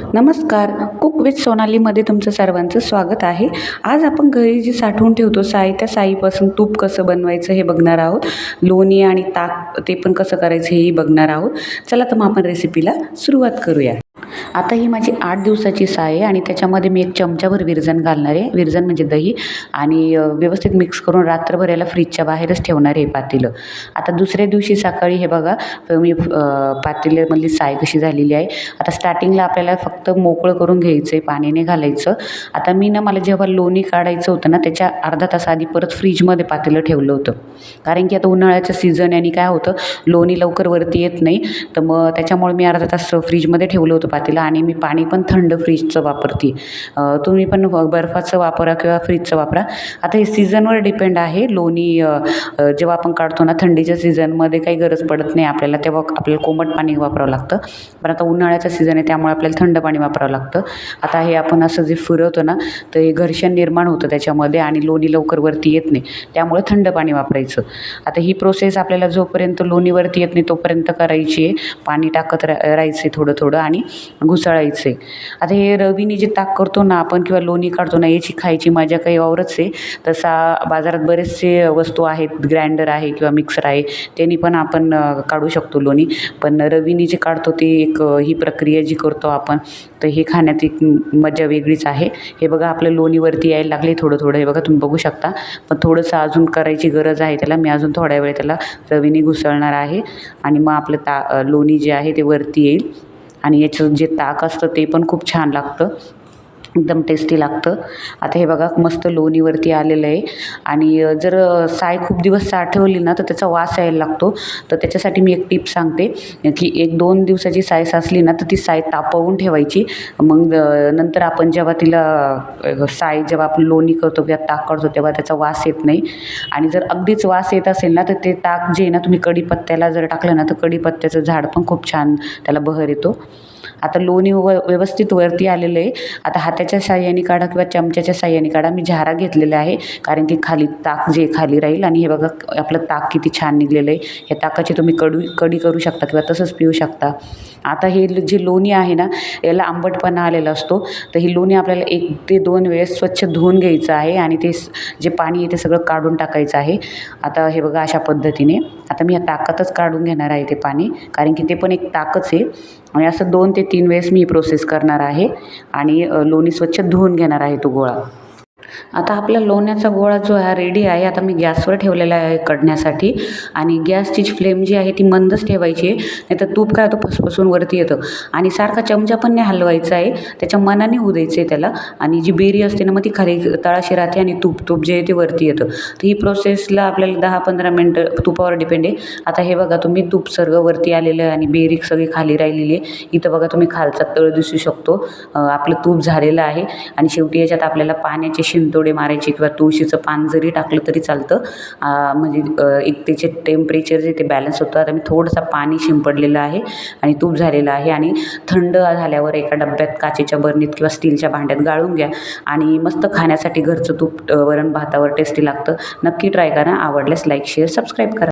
नमस्कार. Cook with सोनालीमध्ये तुमचं सर्वांचं स्वागत आहे. आज आपण घरी जी साठवून ठेवतो साई त्या साईपासून तूप कसं बनवायचं हे बघणार आहोत. लोणी आणि ताक ते पण कसं करायचं हेही बघणार आहोत. चला तर मग आपण रेसिपीला सुरुवात करूया. आता ही माझी आठ दिवसाची साय आहे आणि त्याच्यामध्ये मी एक चमचाभर विरजण घालणार आहे. विरजण म्हणजे दही आणि व्यवस्थित मिक्स करून रात्रभर याला फ्रीजच्या बाहेरच ठेवणार आहे पातेलं. आता दुसऱ्या दिवशी सकाळी हे बघा मी पातेल्यामधली साय कशी झालेली आहे. आता स्टार्टिंगला आपल्याला फक्त मोकळं करून घ्यायचं आहे पाण्याने घालायचं. आता मी ना मला जेव्हा लोणी काढायचं होतं ना त्याच्या अर्धा तास आधी परत फ्रीजमध्ये पातेलं ठेवलं होतं. कारण की आता उन्हाळ्याचं सीझन आणि काय होतं लोणी लवकर वरती येत नाही. तर मग त्याच्यामुळे मी अर्धा तास फ्रीजमध्ये ठेवलं होतं पातेलं. आणि मी पाणी पण थंड फ्रीजचं वापरते. तुम्ही पण बर्फाचं वापरा किंवा फ्रीजचं वापरा. आता हे सीझनवर डिपेंड आहे. लोणी जेव्हा आपण काढतो ना थंडीच्या सीझनमध्ये काही गरज पडत नाही आपल्याला तेव्हा आपल्याला कोमट पाणी वापरावं लागतं. पण आता उन्हाळ्याचं सीझन आहे त्यामुळे आपल्याला थंड पाणी वापरावं लागतं. आता हे आपण असं जे फिरवतो ना तर हे घर्षण निर्माण होतं त्याच्यामध्ये आणि लोणी लवकर वरती येत नाही. त्यामुळे थंड पाणी वापरायचं. आता ही प्रोसेस आपल्याला जोपर्यंत लोणीवरती येत नाही तोपर्यंत करायची आहे. पाणी टाकत रा राहायचं थोडं थोडं आणि घुसळायचे. आता हे रवीने जे ताक करतो ना आपण किंवा लोणी काढतो ना याची खायची मजा काही औरच आहे तसा बाजारात बरेचसे वस्तू आहेत ग्राइंडर आहे किंवा मिक्सर आहे त्यांनी पण आपण काढू शकतो लोणी. पण रवीने जे काढतो ते एक ही प्रक्रिया जी करतो आपण तर हे खाण्यात एक मजा वेगळीच आहे. हे बघा आपलं लोणीवरती यायला लागले थोडं थोडं हे बघा तुम्ही बघू शकता. पण थोडंसं अजून करायची गरज आहे त्याला मी अजून थोड्या वेळ त्याला रवीने घुसळणार आहे. आणि मग आपलं ता लोणी जे आहे ते वरती येईल. आणि याचं जे ताक असतं ते पण खूप छान लागतं. एकदम टेस्टी लागतं. आता हे बघा मस्त लोणीवरती आलेलं आहे. आणि जर साय खूप दिवस साठवली ना तर त्याचा वास यायला लागतो. तर त्याच्यासाठी मी एक टिप सांगते की एक दोन दिवसाची साय साचली ना तर ती साय तापवून ठेवायची. मग नंतर आपण जेव्हा तिला साय जेव्हा आपण लोणी करतो किंवा ताक करतो तेव्हा त्याचा वास येत नाही. आणि जर अगदीच वास येत असेल ना तर ते ताक जे ना तुम्ही कढीपत्त्याला जर टाकलं ना तर कढीपत्त्याचं झाड पण खूप छान त्याला बहर येतो. आता लोणी व व्यवस्थित वरती आलेलं आहे. आता हाताच्या साह्याने काढा किंवा चमच्याच्या साह्याने काढा. मी झारा घेतलेला आहे कारण की खाली ताक जे खाली राहील आणि हे बघा आपलं ताक किती छान निघलेलं आहे. ह्या ताकाची तुम्ही कडू कडी करू शकता किंवा तसंच पिऊ शकता. आता हे जे लोणी आहे ना याला आंबटपणा आलेला असतो. तर ही लोणी आपल्याला एक ते दोन वेळेस स्वच्छ धुवून घ्यायचं आहे आणि ते जे पाणी आहे ते सगळं काढून टाकायचं आहे. आता हे बघा अशा पद्धतीने. आता मी या ताकातच काढून घेणार आहे ते पाणी कारण की ते पण एक ताकच आहे. आणि असं दोन ते तीन वेळेस मी ही प्रोसेस करणार आहे. आणि लोणी स्वच्छ धुवून घेणार आहे तो गोळा. आता आपला लोण्याचा गोळा जो आहे रेडी आहे. आता मी गॅसवर ठेवलेला आहे कडण्यासाठी. आणि गॅसची फ्लेम जी आहे ती मंदच ठेवायची आहे. नाही तर तूप काय होतं? फसफसून वरती येतं. आणि सारखा चमचा पण नाही हलवायचा आहे. त्याच्या मनाने होऊ द्यायचं आहे त्याला. आणि जी बेरी असते ना मग ती खाली तळाशी राहते आणि तूप तूप जे आहे ते वरती येतं. तर ही प्रोसेसला आपल्याला दहा पंधरा मिनटं तुपावर डिपेंड आहे. आता हे बघा तुम्ही तूप सर्व वरती आलेलं आहे आणि बेरी सगळी खाली राहिलेली आहे. इथं बघा तुम्ही खालचा तळ दिसू शकतो. आपलं तूप झालेलं आहे. आणि शेवटी याच्यात आपल्याला पाण्याचे शिंतोडे मारायचे किंवा तुळशीचं पान जरी टाकलं तरी चालतं. म्हणजे एक त्याचे टेम्परेचर जे ते बॅलन्स होतं. आता मी थोडंसं पाणी शिंपडलेलं आहे आणि तूप झालेलं आहे आणि थंड झाल्यावर एका डब्यात काचेच्या बरणीत किंवा स्टीलच्या भांड्यात गाळून घ्या आणि मस्त खाण्यासाठी घरचं तूप वरण भातावर टेस्टी लागतं. नक्की ट्राय करा. आवडल्यास लाईक शेअर सबस्क्राईब करा.